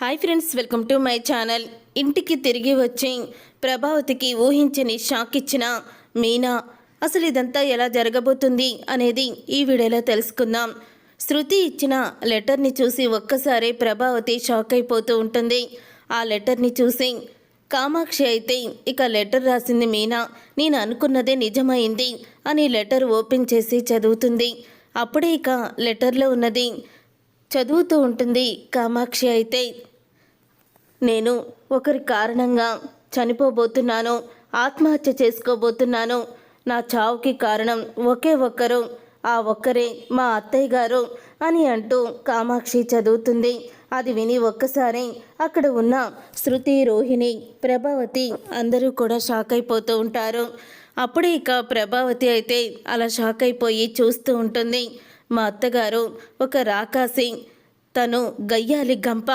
Hi friends welcome to my channel. ఇంటికి తిరిగి వచ్చి ప్రభావతికి ఊహించని షాక్ ఇచ్చిన మీనా అసలు ఇదంతా ఎలా జరగబోతుంది? అనేది ఈ వీడియోలో తెలుసుకుందాం. శృతి ఇచ్చిన లెటర్ని చూసి ఒక్కసారి ప్రభావతి షాక్ అయిపోతూ ఉంటుంది. ఆ లెటర్ని చూసి కామాక్షి అయితే ఇక లెటర్ రాసింది మీనా నేను అనుకున్నదే నిజమైంది అని లెటర్ ఓపెన్ చేసి చదువుతుంది. అప్పుడే ఇక లెటర్లో ఉన్నది చదువుతూ ఉంటుంది కామాక్షి అయితే నేను ఒకరి కారణంగా చనిపోబోతున్నాను ఆత్మహత్య చేసుకోబోతున్నాను. నా చావుకి కారణం ఒకే ఒక్కరు ఆ ఒక్కరే మా అత్తయ్య గారు అని అంటూ కామాక్షి చదువుతుంది. అది విని ఒక్కసారి అక్కడ ఉన్న శృతి రోహిణి ప్రభావతి అందరూ కూడా షాక్ అయిపోతూ ఉంటారు. అప్పుడే ఇక ప్రభావతి అయితే అలా షాక్ అయిపోయి చూస్తూ ఉంటుంది. మా అత్తగారు ఒక రాకాసి తను గయ్యాలి గంప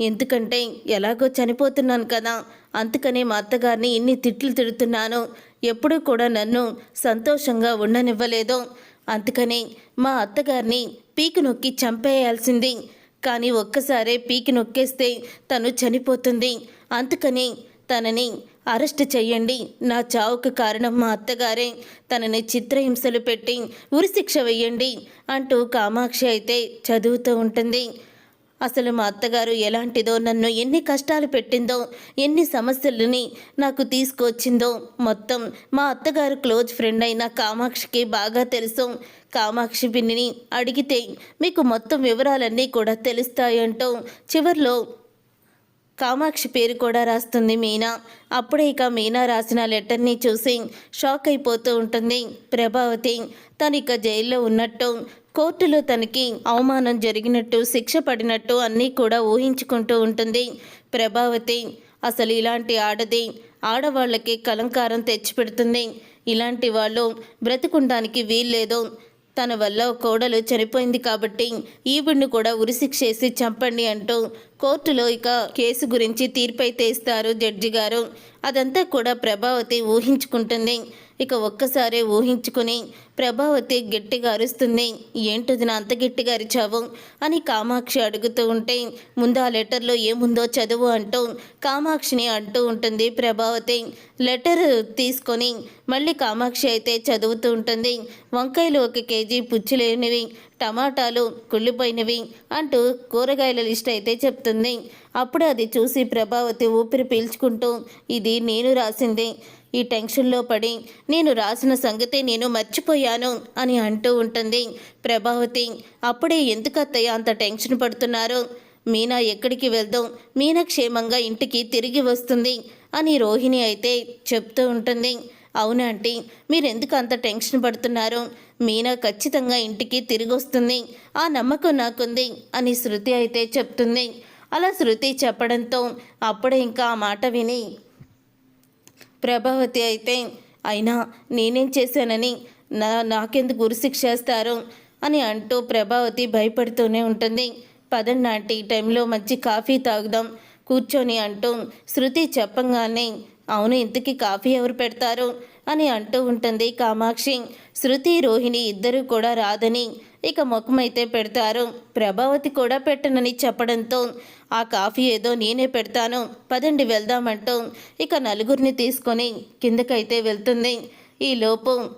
ఎందుకంటే ఎలాగో చనిపోతున్నాను కదా. అందుకనే మా అత్తగారిని ఇన్ని తిట్లు తిడుతున్నాను. ఎప్పుడూ కూడా నన్ను సంతోషంగా ఉండనివ్వలేదు. అందుకని మా అత్తగారిని పీకి నొక్కి చంపేయాల్సింది. కానీ ఒక్కసారే పీకి నొక్కేస్తే తను చనిపోతుంది. అందుకని తనని అరెస్ట్ చెయ్యండి నా చావుకు కారణం మా అత్తగారే. తనని చిత్రహింసలు పెట్టి ఉరిశిక్ష వెయ్యండి అంటూ కామాక్షి అయితే చదువుతూ ఉంటుంది. అసలు మా అత్తగారు ఎలాంటిదో నన్ను ఎన్ని కష్టాలు పెట్టిందో ఎన్ని సమస్యలని నాకు తీసుకొచ్చిందో మొత్తం మా అత్తగారు క్లోజ్ ఫ్రెండ్ అయిన కామాక్షికి బాగా తెలుసు. కామాక్షి పిన్నిని అడిగితే మీకు మొత్తం వివరాలన్నీ కూడా తెలుస్తాయంటూ చివర్లో కామాక్షి పేరు కూడా రాస్తుంది మీనా. అప్పుడే ఇక మీనా రాసిన లెటర్ని చూసి షాక్ అయిపోతూ ఉంటుంది. ప్రభావతి తను ఇక జైల్లో ఉన్నట్టు కోర్టులో తనకి అవమానం జరిగినట్టు శిక్ష పడినట్టు అన్నీ కూడా ఊహించుకుంటూ ఉంటుంది. ప్రభావతి అసలు ఇలాంటి ఆడది ఆడవాళ్ళకి కలంకారం తెచ్చిపెడుతుంది. ఇలాంటి వాళ్ళు బ్రతుకుండానికి వీల్లేదు. తన వల్ల కోడలు చనిపోయింది కాబట్టి ఈవిడ్ని కూడా ఉరిశిక్షేసి చంపండి అంటూ కోర్టులో ఇక కేసు గురించి తీర్పైతే ఇస్తారు జడ్జి గారు. అదంతా కూడా ప్రభావతి ఊహించుకుంటుంది. ఇక ఒక్కసారే ఊహించుకుని ప్రభావతి గట్టిగా అరుస్తుంది. ఏంటిది నా అంత గట్టిగా అరిచావు? అని కామాక్షి అడుగుతూ ఉంటే ముందు ఆ లెటర్లో ఏముందో చదువు అంటూ కామాక్షిని అంటూ ఉంటుంది ప్రభావతి. లెటర్ తీసుకొని మళ్ళీ కామాక్షి అయితే చదువుతూ ఉంటుంది. వంకాయలు ఒక కేజీ పుచ్చులేనివి టమాటాలు కుళ్ళిపోయినవి అంటూ కూరగాయల లిస్ట్ అయితే చెప్తుంది. అప్పుడు అది చూసి ప్రభావతి ఊపిరి పీల్చుకుంటూ ఇది నేను రాసింది. ఈ టెన్షన్లో పడి నేను రాసిన సంగతి నేను మర్చిపోయాను అని అంటూ ఉంటుంది ప్రభావతి. అప్పుడే ఎందుకు అత్తయ్య అంత టెన్షన్ పడుతున్నారు? మీనా ఎక్కడికి వెళ్దాం? మీనా క్షేమంగా ఇంటికి తిరిగి వస్తుంది అని రోహిణి అయితే చెప్తూ ఉంటుంది. అవునా ఆంటీ మీరెందుకు అంత టెన్షన్ పడుతున్నారు? మీనా ఖచ్చితంగా ఇంటికి తిరిగి వస్తుంది. ఆ నమ్మకం నాకుంది అని శృతి అయితే చెప్తుంది. అలా శృతి చెప్పడంతో అప్పుడే ఇంకా ఆ మాట విని ప్రభావతి అయితే అయినా నేనేం చేశానని నా నాకెందుకు ఉరిశిక్షేస్తారు అని అంటూ ప్రభావతి భయపడుతూనే ఉంటుంది. పదన్నాటి టైంలో మంచి కాఫీ తాగుదాం కూర్చొని అంటూ శృతి చెప్పంగానే అవును ఇంతకీ కాఫీ ఎవరు పెడతారు? అని అంటూ ఉంటుంది కామాక్షి. శృతి రోహిణి ఇద్దరూ కూడా రాదని ఇక ముఖమైతే పెడతారు. ప్రభావతి కూడా పెట్టనని చెప్పడంతో ఆ కాఫీ ఏదో నేనే పెడతాను. పదండి వెళ్దామంటూ ఇక నలుగురిని తీసుకొని కిందకైతే వెళ్తుంది. ఈ లోపు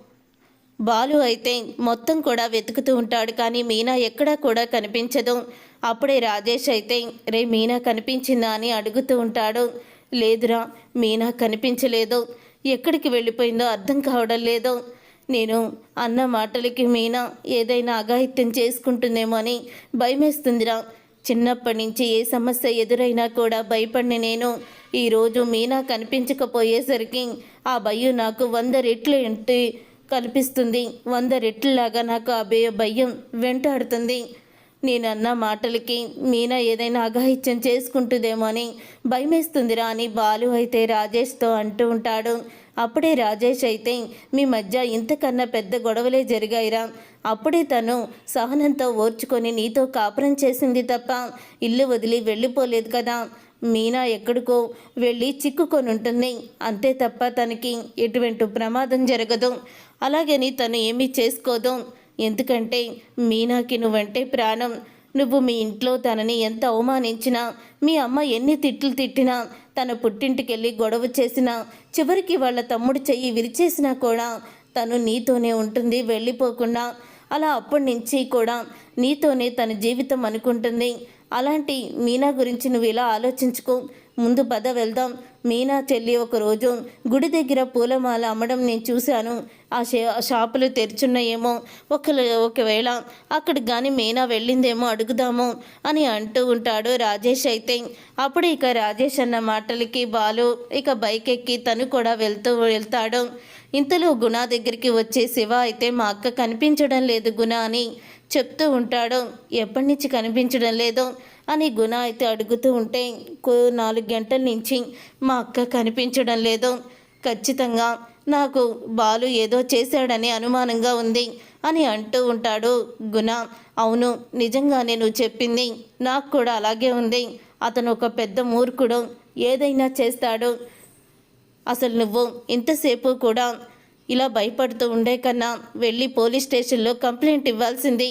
బాలు అయితే మొత్తం కూడా వెతుకుతూ ఉంటాడు. కానీ మీనా ఎక్కడా కూడా కనిపించదు. అప్పుడే రాజేష్ అయితే రే మీనా కనిపించిందా? అని అడుగుతూ ఉంటాడు. లేదురా మీనా కనిపించలేదు. ఎక్కడికి వెళ్ళిపోయిందో అర్థం కావడం లేదు. నేను అన్న మాటలకి మీనా ఏదైనా అఘాయిత్యం చేసుకుంటుందేమో అని భయమేస్తుందిరా. చిన్నప్పటి నుంచి ఏ సమస్య ఎదురైనా కూడా భయపడిన నేను ఈరోజు మీనా కనిపించకపోయేసరికి ఆ భయం నాకు వంద రెట్లు కనిపిస్తుంది. వంద రెట్లలాగా నాకు ఆ భయ భయం వెంటాడుతుంది. నేను అన్న మాటలకి మీనా ఏదైనా అఘాయిత్యం చేసుకుంటుందేమో అని భయమేస్తుందిరా అని బాలు అయితే రాజేష్తో అంటూ ఉంటాడు. అప్పుడే రాజేష్ అయితే మీ మధ్య ఇంతకన్నా పెద్ద గొడవలే జరిగాయిరా. అప్పుడే తను సహనంతో ఓర్చుకొని నీతో కాపురం చేసింది తప్ప ఇల్లు వదిలి వెళ్ళిపోలేదు కదా. మీనా ఎక్కడికో వెళ్ళి చిక్కుకొని ఉంటుంది అంతే తప్ప తనకి ఎటువంటి ప్రమాదం జరగదు. అలాగని తను ఏమీ చేసుకోదు. ఎందుకంటే మీనాకి నువ్వంటే ప్రాణం. నువ్వు మీ ఇంట్లో తనని ఎంత అవమానించినా మీ అమ్మ ఎన్ని తిట్లు తిట్టినా తన పుట్టింటికి వెళ్ళి గొడవ చేసినా చివరికి వాళ్ళ తమ్ముడు చెయ్యి విరిచేసినా కూడా తను నీతోనే ఉంటుంది వెళ్ళిపోకుండా. అలా అప్పటి నుంచి కూడా నీతోనే తన జీవితం అనుకుంటుంది. అలాంటి మీనా గురించి నువ్వు ఇలా ఆలోచించుకో. ముందు పద వెళ్దాం. మీనా చెల్లి ఒకరోజు గుడి దగ్గర పూలమాల అమ్మడం నేను చూశాను. ఆ షాపులు తెరుచున్నాయేమో. ఒక ఒకవేళ అక్కడికి కానీ మీనా వెళ్ళిందేమో అడుగుదాము అని అంటూ ఉంటాడు రాజేష్ అయితే. అప్పుడు ఇక రాజేష్ అన్న మాటలకి బాలు ఇక బైక్ ఎక్కి తను కూడా వెళ్తూ వెళ్తాడు. ఇంతలో గుణ దగ్గరికి వచ్చే శివ అయితే మా అక్క కనిపించడం లేదు గుణ అని చెప్తూ ఉంటాడు ఎప్పటి నుంచి కనిపించడం లేదు? అని గుణ అయితే అడుగుతూ ఉంటే నాలుగు గంటల నుంచి మా అక్క కనిపించడం లేదు. ఖచ్చితంగా నాకు బాలు ఏదో చేశాడని అనుమానంగా ఉంది అని అంటూ ఉంటాడు గుణ. అవును నిజంగానే నువ్వు చెప్పింది నాకు కూడా అలాగే ఉంది. అతను ఒక పెద్ద మూర్ఖుడు ఏదైనా చేస్తాడు. అసలు నువ్వు ఇంతసేపు కూడా ఇలా భయపడుతూ ఉండే కన్నా వెళ్ళి పోలీస్ స్టేషన్లో కంప్లైంట్ ఇవ్వాల్సింది.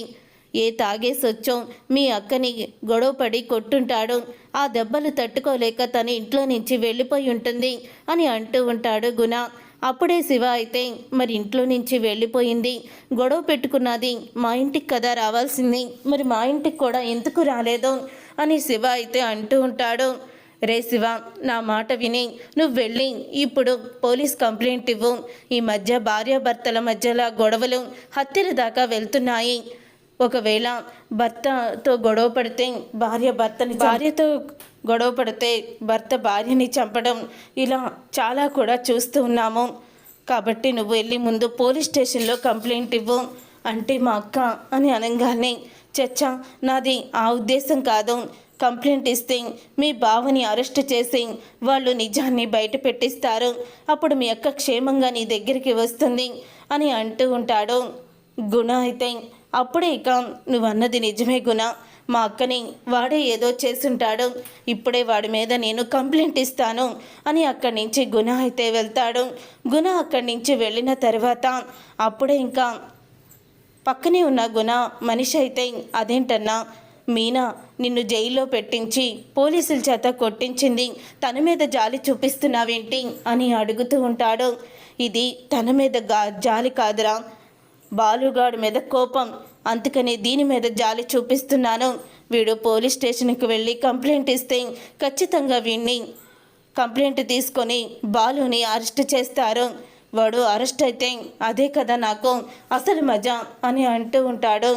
ఏ తాగేసొచ్చాం మీ అక్కని గొడవపడి కొట్టుంటాడు ఆ దెబ్బలు తట్టుకోలేక తన ఇంట్లో నుంచి వెళ్ళిపోయి ఉంటుంది అని అంటూ ఉంటాడు గుణ. అప్పుడే శివ అయితే మరి ఇంట్లో నుంచి వెళ్ళిపోయింది. గొడవ పెట్టుకున్నది మా ఇంటికి కదా రావాల్సింది. మరి మా ఇంటికి కూడా ఎందుకు రాలేదు? అని శివ అయితే అంటూ ఉంటాడు. రే శివ నా మాట విని నువ్వు వెళ్ళి ఇప్పుడు పోలీస్ కంప్లైంట్ ఇవ్వు. ఈ మధ్య భార్యాభర్తల మధ్యలో గొడవలు హత్యల దాకా వెళ్తున్నాయి. ఒకవేళ భర్తతో గొడవ పడితే భార్య భర్తని భార్యతో గొడవ పడితే భర్త భార్యని చంపడం ఇలా చాలా కూడా చూస్తూ ఉన్నాము. కాబట్టి నువ్వు వెళ్ళి ముందు పోలీస్ స్టేషన్లో కంప్లైంట్ ఇవ్వు. అంటే మా అక్క అని అనగానే చచ్చా నాది ఆ ఉద్దేశం కాదు. కంప్లైంట్ ఇస్తే మీ బావని అరెస్ట్ చేసి వాళ్ళు నిజాన్ని బయట పెట్టిస్తారు. అప్పుడు మీ అక్క క్షేమంగా నీ దగ్గరికి వస్తుంది అని అంటూ ఉంటాడు. గుణ అయితే అప్పుడే ఇక నువ్వన్నది నిజమే గుణ. మా అక్కని వాడే ఏదో చేసుంటాడు ఇప్పుడే వాడి మీద నేను కంప్లైంట్ ఇస్తాను అని అక్కడి నుంచి గుణ అయితే వెళ్తాడు. గుణ అక్కడి నుంచి వెళ్ళిన తర్వాత అప్పుడే ఇంకా పక్కనే ఉన్న గుణ మనిషి అయితే అదేంటన్నా మీనా నిన్ను జైల్లో పెట్టించి పోలీసుల చేత కొట్టించింది. తన మీద జాలి చూపిస్తున్నావేంటి? అని అడుగుతూ ఉంటాడు. ఇది తన మీద గా జాలి కాదురా. బాలుగాడు మీద కోపం. అందుకని దీని మీద జాలి చూపిస్తున్నాను. వీడు పోలీస్ స్టేషన్కి వెళ్ళి కంప్లైంట్ ఇస్తే ఖచ్చితంగా వీడిని కంప్లైంట్ తీసుకొని బాలుని అరెస్ట్ చేస్తారు. వాడు అరెస్ట్ అయితే అదే కదా నాకు అసలు మజా అని అంటూ ఉంటాడు.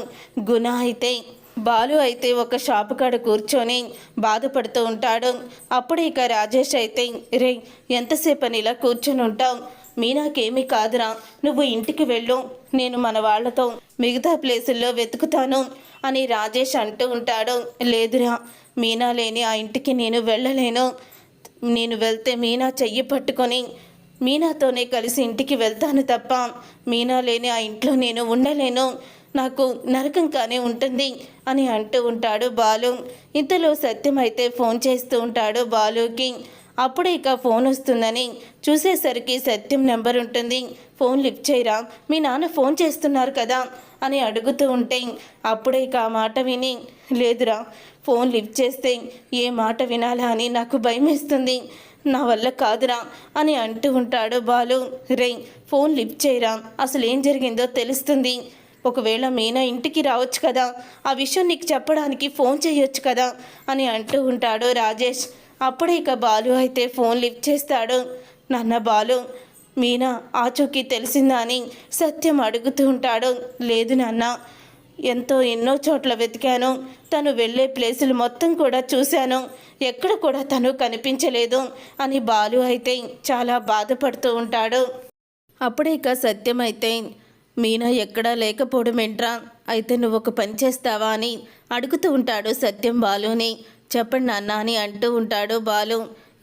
గుణ అయితే బాలు అయితే ఒక షాపు కాడ కూర్చొని బాధపడుతూ ఉంటాడు. అప్పుడు ఇక రాజేష్ అయితే రే ఎంతసేపు అని ఇలా కూర్చొని ఉంటావు? మీనాకేమీ కాదురా. నువ్వు ఇంటికి వెళ్ళు. నేను మన వాళ్ళతో మిగతా ప్లేసుల్లో వెతుకుతాను అని రాజేష్ అంటూ ఉంటాడు. లేదురా మీనా లేని ఆ ఇంటికి నేను వెళ్ళలేను. నేను వెళ్తే మీనా చెయ్యి పట్టుకొని మీనాతోనే కలిసి ఇంటికి వెళ్తాను తప్ప మీనా లేని ఆ ఇంట్లో నేను ఉండలేను. నాకు నరకంగానే ఉంటుంది అని అంటూ ఉంటాడు బాలు. ఇంతలో సత్యం అయితే ఫోన్ చేస్తూ ఉంటాడు బాలుకి. అప్పుడే ఇక ఫోన్ వస్తుందని చూసేసరికి సత్యం నెంబర్ ఉంటుంది. ఫోన్ లిఫ్ట్ చేయరా? మీ నాన్న ఫోన్ చేస్తున్నారు కదా అని అడుగుతూ ఉంటే అప్పుడే ఇక ఆ మాట విని లేదురా ఫోన్ లిఫ్ట్ చేస్తే ఏ మాట వినాలా అని నాకు భయమేస్తుంది. నా వల్ల కాదురా అని అంటూ ఉంటాడు బాలు. రే ఫోన్ లిఫ్ట్ చేయరా? అసలు ఏం జరిగిందో తెలుస్తుంది. ఒకవేళ మీనా ఇంటికి రావచ్చు కదా ఆ విషయం నీకు చెప్పడానికి ఫోన్ చేయొచ్చు కదా అని అంటూ ఉంటాడు రాజేష్. అప్పుడే ఇక బాలు అయితే ఫోన్ లిఫ్ట్ చేస్తాడు. నాన్న బాలు మీనా ఆచూకీ తెలిసిందా అని సత్యం అడుగుతూ ఉంటాడు. లేదు నాన్న ఎంతో ఎన్నో చోట్ల వెతికాను. తను వెళ్ళే ప్లేసులు మొత్తం కూడా చూశాను. ఎక్కడ కూడా తను కనిపించలేదు అని బాలు అయితే చాలా బాధపడుతూ ఉంటాడు. అప్పుడే ఇక సత్యం అయితే మీనా ఎక్కడా లేకపోవడం ఏంట్రా? అయితే నువ్వు ఒక పని చేస్తావా అని అడుగుతూ ఉంటాడు సత్యం బాలుని. చెప్పండి నాన్న అని అంటూ ఉంటాడు బాలు.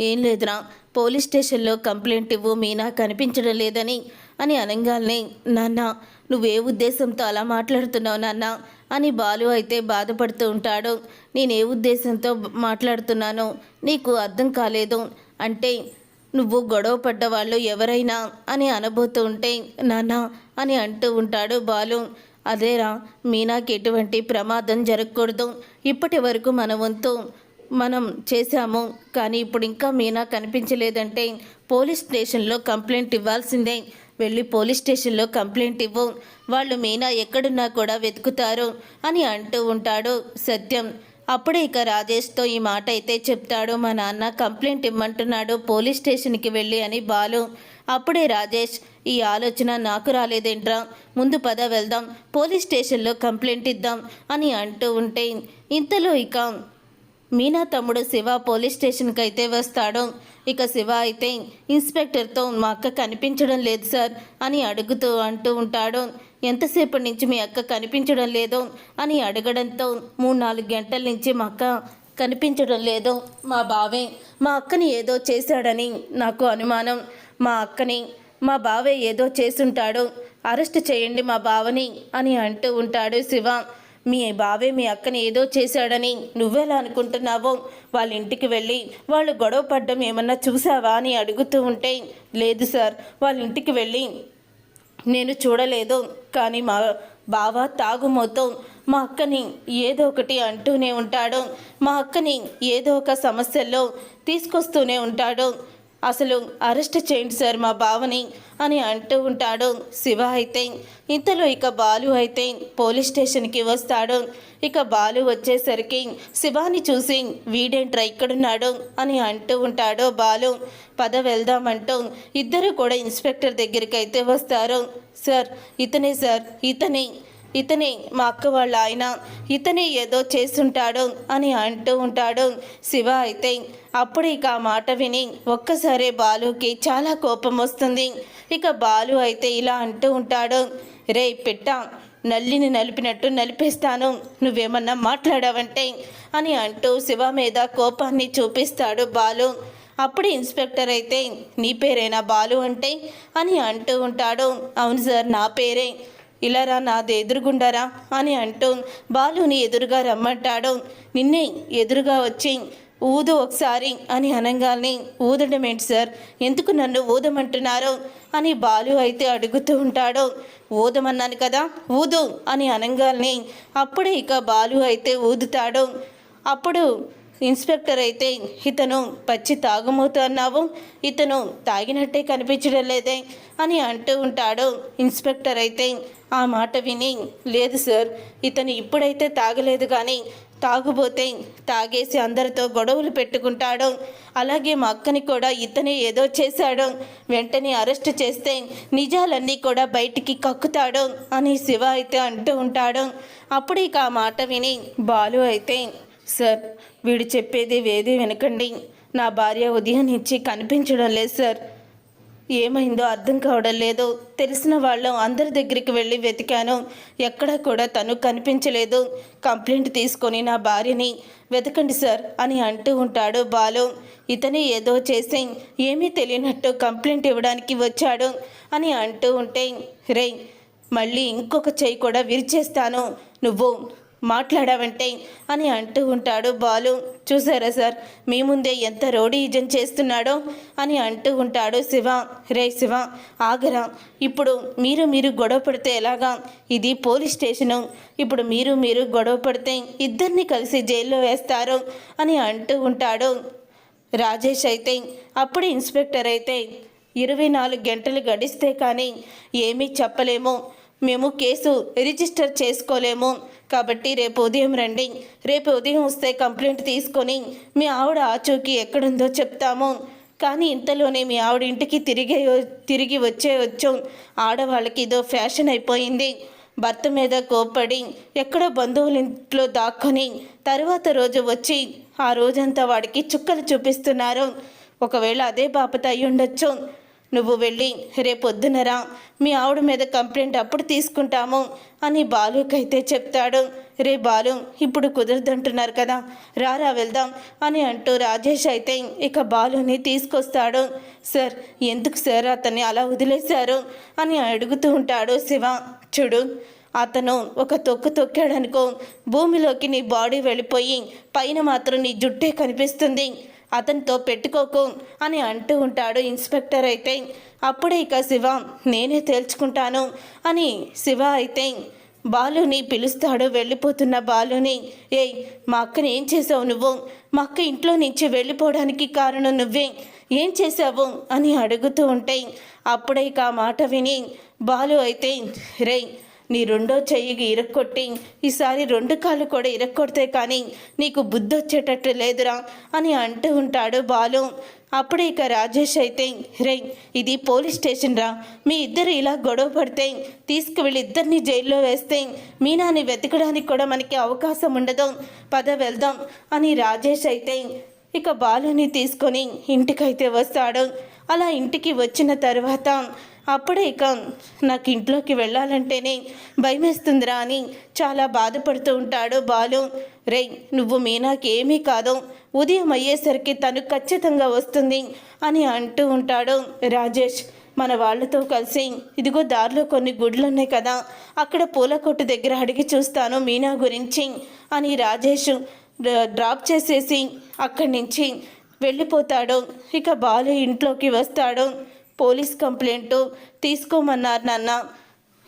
ఏం లేదురా పోలీస్ స్టేషన్లో కంప్లైంట్ ఇవ్వు మీనా కనిపించడం లేదని అని అనగాల్ని నాన్న నువ్వే ఉద్దేశంతో అలా మాట్లాడుతున్నావు నాన్న అని బాలు అయితే బాధపడుతూ ఉంటాడు. నేను ఏ ఉద్దేశంతో మాట్లాడుతున్నానో నీకు అర్థం కాలేదు అంటే నువ్వు గొడవ పడ్డ వాళ్ళు ఎవరైనా అని అనబోతూ ఉంటే నాన్న అని అంటూ ఉంటాడు బాలు. అదేరా మీనాకి ఎటువంటి ప్రమాదం జరగకూడదు. ఇప్పటి వరకు మన వంతు మనం చేశాము. కానీ ఇప్పుడు ఇంకా మీనా కనిపించలేదంటే పోలీస్ స్టేషన్లో కంప్లైంట్ ఇవ్వాల్సిందే. వెళ్ళి పోలీస్ స్టేషన్లో కంప్లైంట్ ఇవ్వు. వాళ్ళు మీనా ఎక్కడున్నా కూడా వెతుకుతారు అని అంటూ ఉంటాడు సత్యం. అప్పుడే ఇక రాజేష్తో ఈ మాట అయితే చెప్తాడు. మా నాన్న కంప్లైంట్ ఇమ్మంటున్నాడు. పోలీస్ స్టేషన్కి వెళ్ళి అని బాలు. అప్పుడే రాజేష్ ఈ ఆలోచన నాకు రాలేదేంట్రా? ముందు పద వెళ్దాం. పోలీస్ స్టేషన్లో కంప్లైంట్ ఇద్దాం అని అంటూ ఉంటే ఇంతలో ఇక మీనా తమ్ముడు శివ పోలీస్ స్టేషన్కి అయితే వస్తాడు. ఇక శివ అయితే ఇన్స్పెక్టర్తో మా అక్క కనిపించడం లేదు సార్ అని అడుగుతూ అంటూ ఉంటాడు. ఎంతసేపటి నుంచి మీ అక్క కనిపించడం లేదో అని అడగడంతో మూడు నాలుగు గంటల నుంచి మా అక్క కనిపించడం లేదో మా బావే మా అక్కని ఏదో చేశాడని నాకు అనుమానం. మా అక్కని మా బావే ఏదో చేసుంటాడు అరెస్ట్ చేయండి మా బావని అని అంటూ ఉంటాడు శివ. మీ బావే మీ అక్కని ఏదో చేశాడని నువ్వెలా అనుకుంటున్నావో వాళ్ళ ఇంటికి వెళ్ళి వాళ్ళు గొడవ పడ్డం ఏమన్నా చూసావా అని అడుగుతూ ఉంటే లేదు సార్ వాళ్ళ ఇంటికి వెళ్ళి నేను చూడలేదు కానీ మా బావ తాగుమోతో మా అక్కని ఏదో ఒకటి అంటూనే ఉంటాడు. మా అక్కని ఏదో ఒక సమస్యల్లో తీసుకొస్తూనే ఉంటాడు. అసలు అరెస్ట్ చేయండి సార్ మా బావని అని అంటూ ఉంటాడు. శివ అయితే ఇంతలో ఇక బాలు అయితే పోలీస్ స్టేషన్కి వస్తాడు. ఇక బాలు వచ్చేసరికి శివాని చూసి వీడేంట్రా ఇక్కడున్నాడు? అని అంటూ ఉంటాడు బాలు. పద వెళ్దామంటూ ఇద్దరు కూడా ఇన్స్పెక్టర్ దగ్గరికి అయితే వస్తారు. సార్ ఇతనే సార్ ఇతనే ఇతనే మా అక్క వాళ్ళ ఆయన ఇతనే ఏదో చేస్తుంటాడు అని అంటూ ఉంటాడు. శివ అయితే అప్పుడు ఇక ఆ మాట విని ఒక్కసారే బాలుకి చాలా కోపం వస్తుంది. ఇక బాలు అయితే ఇలా అంటూ ఉంటాడు రే పెట్ట నల్లిని నలిపినట్టు నలిపేస్తాను నువ్వేమన్నా మాట్లాడావంటే అని అంటూ శివ మీద కోపాన్ని చూపిస్తాడు బాలు. అప్పుడు ఇన్స్పెక్టర్ అయితే నీ పేరేనా బాలు అంటే అని అంటూ ఉంటాడు. అవును సార్ నా పేరే. ఇలా రా నాది ఎదురుగుండారా అని అంటూ బాలుని ఎదురుగా రమ్మంటాడు. నిన్నే ఎదురుగా వచ్చి ఊదు ఒకసారి అని అనగానే ఊదడం ఏంటి సార్? ఎందుకు నన్ను ఊదమంటున్నారు? అని బాలు అయితే అడుగుతూ ఉంటాడు. ఊదమన్నాను కదా ఊదు అని అనగానే అప్పుడే ఇక బాలు అయితే ఊదుతాడు. అప్పుడు ఇన్స్పెక్టర్ అయితే ఇతను పచ్చి తాగుమూతు అన్నావు ఇతను తాగినట్టే కనిపించడం లేదే అని అంటూ ఉంటాడు. ఇన్స్పెక్టర్ అయితే ఆ మాట విని లేదు సార్ ఇతను ఇప్పుడైతే తాగలేదు కానీ తాగుబోతే తాగేసి అందరితో గొడవలు పెట్టుకుంటాడు. అలాగే మా అక్కని కూడా ఇతనే ఏదో చేశాడు. వెంటనే అరెస్ట్ చేస్తే నిజాలన్నీ కూడా బయటికి కక్కుతాడు అని శివ అయితే అంటూ ఉంటాడు. అప్పుడు ఇక ఆ మాట విని బాలు అయితే సార్ వీడు చెప్పేది వేది వినకండి. నా భార్య ఉదయం నుంచి కనిపించడం లేదు సార్. ఏమైందో అర్థం కావడం లేదు. తెలిసిన వాళ్ళం అందరి దగ్గరికి వెళ్ళి వెతికాను. ఎక్కడా కూడా తను కనిపించలేదు. కంప్లైంట్ తీసుకొని నా భార్యని వెతకండి సార్ అని అంటూ ఉంటాడు బాలు. ఇతనే ఏదో చేసి ఏమీ తెలియనట్టు కంప్లైంట్ ఇవ్వడానికి వచ్చాడు అని అంటూ ఉంటే రే మళ్ళీ ఇంకొక చెయ్యి కూడా విరిచేస్తాను. నువ్వు మాట్లాడావంటే అని అంటూ ఉంటాడు బాలు. చూసారా సార్ మీ ముందే ఎంత రోడీజం చేస్తున్నాడో అని అంటూ ఉంటాడు శివ. రే శివ ఆగరా. ఇప్పుడు మీరు మీరు గొడవ పడితే ఎలాగా? ఇది పోలీస్ స్టేషను. ఇప్పుడు మీరు మీరు గొడవ పడితే ఇద్దరిని కలిసి జైల్లో వేస్తారు అని అంటూ ఉంటాడు రాజేష్ అయితే. అప్పుడు ఇన్స్పెక్టర్ అయితే ఇరవై నాలుగు గంటలు గడిస్తే కానీ ఏమీ చెప్పలేము. మేము కేసు రిజిస్టర్ చేసుకోలేము. కాబట్టి రేపు ఉదయం రండి. రేపు ఉదయం వస్తే కంప్లైంట్ తీసుకొని మీ ఆవిడ ఆచూకీ ఎక్కడుందో చెప్తాము. కానీ ఇంతలోనే మీ ఆవిడ ఇంటికి తిరిగే తిరిగి వచ్చే వచ్చాం ఆడవాళ్ళకి ఇదో ఫ్యాషన్ అయిపోయింది. భర్త మీద కోప్పడి ఎక్కడో బంధువుల ఇంట్లో దాక్కొని తర్వాత రోజు వచ్చి ఆ రోజంతా వాడికి చుక్కలు చూపిస్తున్నారు. ఒకవేళ అదే బాపత అయ్యుండొచ్చు. నువ్వు వెళ్ళి రేపొద్దునరా మీ ఆవిడ మీద కంప్లైంట్ అప్పుడు తీసుకుంటాము అని బాలుకైతే చెప్తాడు. రే బాలు ఇప్పుడు కుదరదంటున్నారు కదా. రారా వెళ్దాం అని అంటూ రాజేష్ అయితే ఇక బాలుని తీసుకొస్తాడు. సార్ ఎందుకు సార్ అతన్ని అలా వదిలేశారు అని అడుగుతూ ఉంటాడు శివ. చూడు అతను ఒక తొక్కు తొక్కాడనుకో భూమిలోకి నీ బాడీ వెళ్ళిపోయి పైన మాత్రం నీ జుట్టే కనిపిస్తుంది. అతనితో పెట్టుకోకు అని అంటూ ఉంటాడు ఇన్స్పెక్టర్ అయితే. అప్పుడే ఇక శివ నేనే తేల్చుకుంటాను అని శివ అయితే బాలుని పిలుస్తాడు. వెళ్ళిపోతున్న బాలుని ఏయ్ మా అక్కని ఏం చేసావు నువ్వు? మా అక్క ఇంట్లో నుంచి వెళ్ళిపోవడానికి కారణం నువ్వే. ఏం చేసావు? అని అడుగుతూ ఉంటే అప్పుడే ఇక మాట విని బాలు అయితే రేయ్ నీ రెండో చెయ్యికి ఇరక్కొట్టి ఈసారి రెండు కాళ్ళు కూడా ఇరక్కొడితే కానీ నీకు బుద్ధి వచ్చేటట్టు లేదురా అని అంటూ ఉంటాడు బాలు. అప్పుడే ఇక రాజేష్ అయితే రే ఇది పోలీస్ స్టేషన్ రా. మీ ఇద్దరు ఇలా గొడవ పడితే తీసుకువెళ్ళి ఇద్దరిని జైల్లో వేస్తే మీనాని వెతకడానికి కూడా మనకి అవకాశం ఉండదు. పద వెళ్దాం అని రాజేష్ అయితే ఇక బాలుని తీసుకొని ఇంటికైతే వస్తాడు. అలా ఇంటికి వచ్చిన తర్వాత అప్పుడే ఇక నాకు ఇంట్లోకి వెళ్ళాలంటేనే భయమేస్తుందిరా అని చాలా బాధపడుతూ ఉంటాడు బాలు. రే నువ్వు మీనాకి ఏమీ కాదు ఉదయం అయ్యేసరికి తను ఖచ్చితంగా వస్తుంది అని అంటూ ఉంటాడు రాజేష్. మన వాళ్ళతో కలిసి ఇదిగో దారిలో కొన్ని గుడ్లు ఉన్నాయి కదా అక్కడ పూల కొట్టు దగ్గర అడిగి చూస్తాను మీనా గురించి అని రాజేష్ డ్రాప్ చేసేసి అక్కడి నుంచి వెళ్ళిపోతాడు. ఇక బాలు ఇంట్లోకి వస్తాడు. పోలీస్ కంప్లైంట్ తీసుకోమన్నారు నాన్న.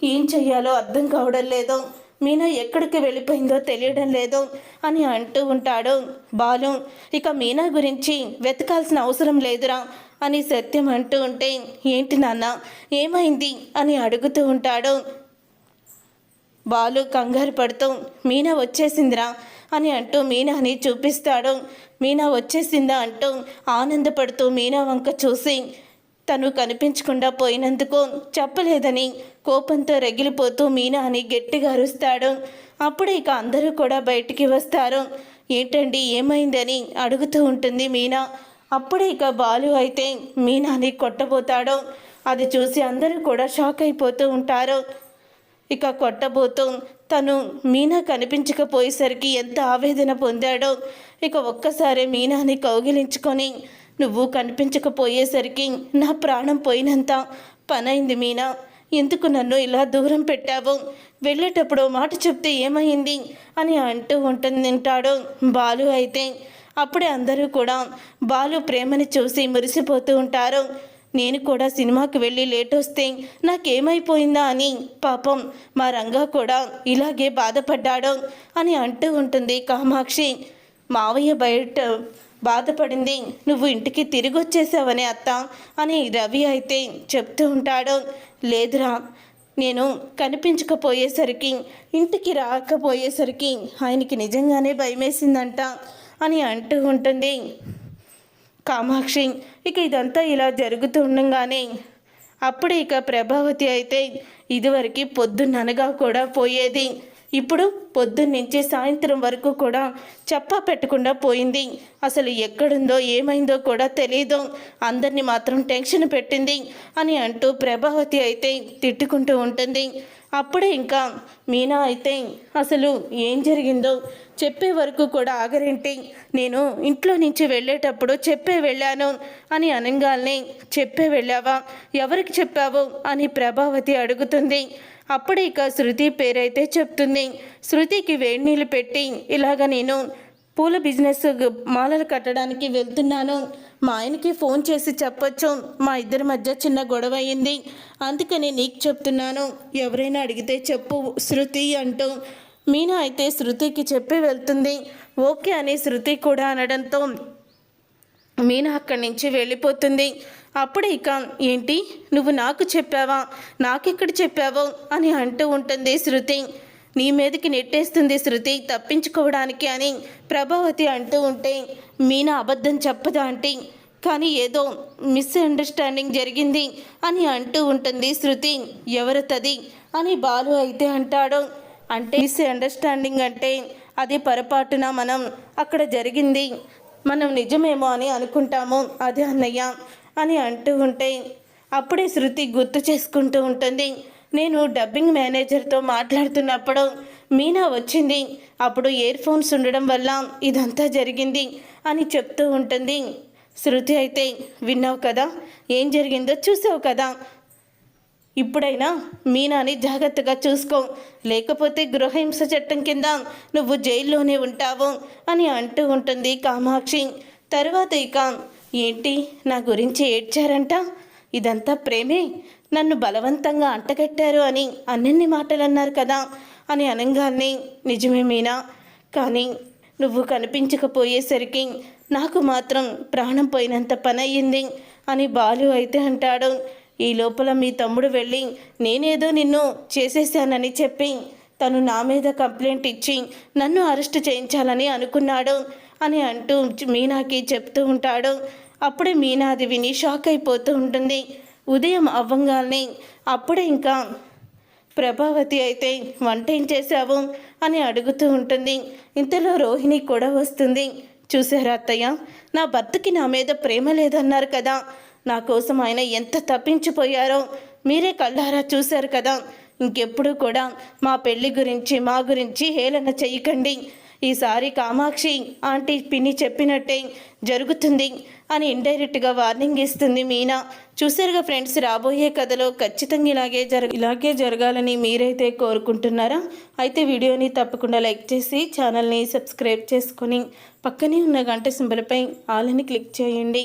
ఏం చెయ్యాలో అర్థం కావడం లేదు. మీనా ఎక్కడికి వెళ్ళిపోయిందో తెలియడం లేదు అని అంటూ ఉంటాడు. బాలు ఇక మీనా గురించి వెతకాల్సిన అవసరం లేదురా అని సత్యం అంటూ ఉంటే ఏంటి నాన్న ఏమైంది అని అడుగుతూ ఉంటాడు. బాలు కంగారు పడుతూ మీనా వచ్చేసిందిరా అని అంటూ మీనాని చూపిస్తాడు. మీనా వచ్చేసిందా అంటూ ఆనందపడుతూ మీనా వంక చూసి తను కనిపించకుండా పోయినందుకు చెప్పలేదని కోపంతో రగిలిపోతూ మీనా అని గట్టిగా అరుస్తాడు. అప్పుడు ఇక అందరూ కూడా బయటికి వస్తారు. ఏంటండి ఏమైందని అడుగుతూ ఉంటుంది మీనా. అప్పుడే ఇక బాలు అయితే మీనాని కొట్టబోతాడు. అది చూసి అందరూ కూడా షాక్ అయిపోతూ ఉంటారు. ఇక కొట్టబోతూ తను మీనా కనిపించకపోయేసరికి ఎంత ఆవేదన పొందాడో. ఇక ఒక్కసారి మీనాని కౌగిలించుకొని నువ్వు కనిపించకపోయేసరికి నా ప్రాణం పోయినంత పనైంది మీనా. ఎందుకు నన్ను ఇలా దూరం పెట్టావు? వెళ్ళేటప్పుడు మాట చెప్తే ఏమైంది? అని అంటూ ఉంటుంది బాలు అయితే. అప్పుడే అందరూ కూడా బాలు ప్రేమని చూసి మురిసిపోతూ ఉంటారు. నేను కూడా సినిమాకి వెళ్ళి లేట్ వస్తే నాకేమైపోయిందా అని పాపం మా రంగా కూడా ఇలాగే బాధపడ్డాడు అని అంటూ ఉంటుంది కామాక్షి. మావయ్య బయట బాధపడింది. నువ్వు ఇంటికి తిరిగి వచ్చేసావనే అత్త అని రవి అయితే చెప్తూ ఉంటాడు. లేదురా నేను కనిపించకపోయేసరికి ఇంటికి రాకపోయేసరికి ఆయనకి నిజంగానే భయమేసిందంట అని అంటూ ఉంటుంది. కామాక్షి ఇక ఇదంతా ఇలా జరుగుతూ ఉండగానే అప్పుడు ఇక ప్రభావతి అయితే ఇదివరకు పొద్దున్ననగా కూడా పోయేది. ఇప్పుడు పొద్దున్నుంచి సాయంత్రం వరకు కూడా చెప్పా పెట్టకుండా పోయింది. అసలు ఎక్కడుందో ఏమైందో కూడా తెలియదు అందరినీ మాత్రం టెన్షన్ పెట్టింది అని అంటూ ప్రభావతి అయితే తిట్టుకుంటూ ఉంటుంది. అప్పుడే ఇంకా మీనా అయితే అసలు ఏం జరిగిందో చెప్పే వరకు కూడా ఆగరేంటి? నేను ఇంట్లో నుంచి వెళ్ళేటప్పుడు చెప్పే వెళ్ళాను అని అనగానే చెప్పే వెళ్ళావా? ఎవరికి చెప్పావు? అని ప్రభావతి అడుగుతుంది. అప్పుడు ఇక శృతి పేరైతే చెప్తుంది. శృతికి వేడి నీళ్ళు పెట్టి ఇలాగ నేను పూల బిజినెస్ మాలలు కట్టడానికి వెళ్తున్నాను. మా ఆయనకి ఫోన్ చేసి చెప్పొచ్చు. మా ఇద్దరి మధ్య చిన్న గొడవ అయింది. అందుకని నీకు చెప్తున్నాను. ఎవరైనా అడిగితే చెప్పు శృతి అంటూ మీనా అయితే శృతికి చెప్పి వెళ్తుంది. ఓకే అని శృతి కూడా అనడంతో మీనా అక్కడి నుంచి వెళ్ళిపోతుంది. అప్పుడు ఇక ఏంటి? నువ్వు నాకు చెప్పావా? నాకెక్కడ చెప్పావో? అని అంటూ ఉంటుంది శృతి. నీ మీదకి నెట్టేస్తుంది శృతి తప్పించుకోవడానికి అని ప్రభావతి అంటూ ఉంటే మీనా అబద్ధం చెప్పదా అంటే కానీ ఏదో మిస్అండర్స్టాండింగ్ జరిగింది అని అంటూ ఉంటుంది శృతి. ఎవరితది అని బాలు అయితే అంటాడు. అంటే మిస్అండర్స్టాండింగ్ అంటే అది పొరపాటున మనం అక్కడ జరిగింది. మనం నిజమేమో అని అనుకుంటాము అదే అన్నయ్య అని అంటూ ఉంటే అప్పుడే శృతి గుర్తు చేసుకుంటూ ఉంటుంది. నేను డబ్బింగ్ మేనేజర్తో మాట్లాడుతున్నప్పుడు మీనా వచ్చింది. అప్పుడు ఇయర్ ఫోన్స్ ఉండడం వల్ల ఇదంతా జరిగింది అని చెప్తూ ఉంటుంది. శృతి అయితే విన్నావు కదా? ఏం జరిగిందో చూసావు కదా? ఇప్పుడైనా మీనాని జాగ్రత్తగా చూసుకో. లేకపోతే గృహహింస చట్టం కింద నువ్వు జైల్లోనే ఉంటావు అని అంటూ ఉంటుంది కామాక్షి. తరువాత ఇక ఏంటి నా గురించి ఏడ్చారంట? ఇదంతా ప్రేమే? నన్ను బలవంతంగా అంటగట్టారు అని అన్నన్ని మాటలు అన్నారు కదా అని అనగానే నిజమే మీనా. కానీ నువ్వు కనిపించకపోయేసరికి నాకు మాత్రం ప్రాణం పోయినంత పని అయ్యింది అని బాలు అయితే అంటాడు. ఈ లోపల మీ తమ్ముడు వెళ్ళి నేనేదో నిన్ను చేసేసానని చెప్పి తను నా మీద కంప్లైంట్ ఇచ్చి నన్ను అరెస్ట్ చేయించాలని అనుకున్నాడు అని అంటూ మీనాకి చెప్తూ ఉంటాడు. అప్పుడే మీనాది విని షాక్ అయిపోతూ ఉంటుంది. ఉదయం అవ్వంగానే అప్పుడే ఇంకా ప్రభావతి అయితే వంట ఏం చేశావు? అని అడుగుతూ ఉంటుంది. ఇంతలో రోహిణి కూడా వస్తుంది. చూసారా అత్తయ్య? నా భర్తకి నా మీద ప్రేమ లేదన్నారు కదా. నా కోసం ఆయన ఎంత తప్పించిపోయారో మీరే కళ్ళారా చూశారు కదా. ఇంకెప్పుడు కూడా మా పెళ్ళి గురించి మా గురించి హేళన చేయకండి. ఈసారి కామాక్షి ఆంటీ పిన్ని చెప్పినట్టే జరుగుతుంది అని ఇండైరెక్ట్గా వార్నింగ్ ఇస్తుంది మీనా. చూసారుగా ఫ్రెండ్స్ రాబోయే కథలో ఖచ్చితంగా ఇలాగే జరగ ఇలాగే జరగాలని మీరైతే కోరుకుంటున్నారా? అయితే వీడియోని తప్పకుండా లైక్ చేసి ఛానల్ని సబ్స్క్రైబ్ చేసుకొని పక్కనే ఉన్న గంట సింబల్పై ఆల్ని క్లిక్ చేయండి.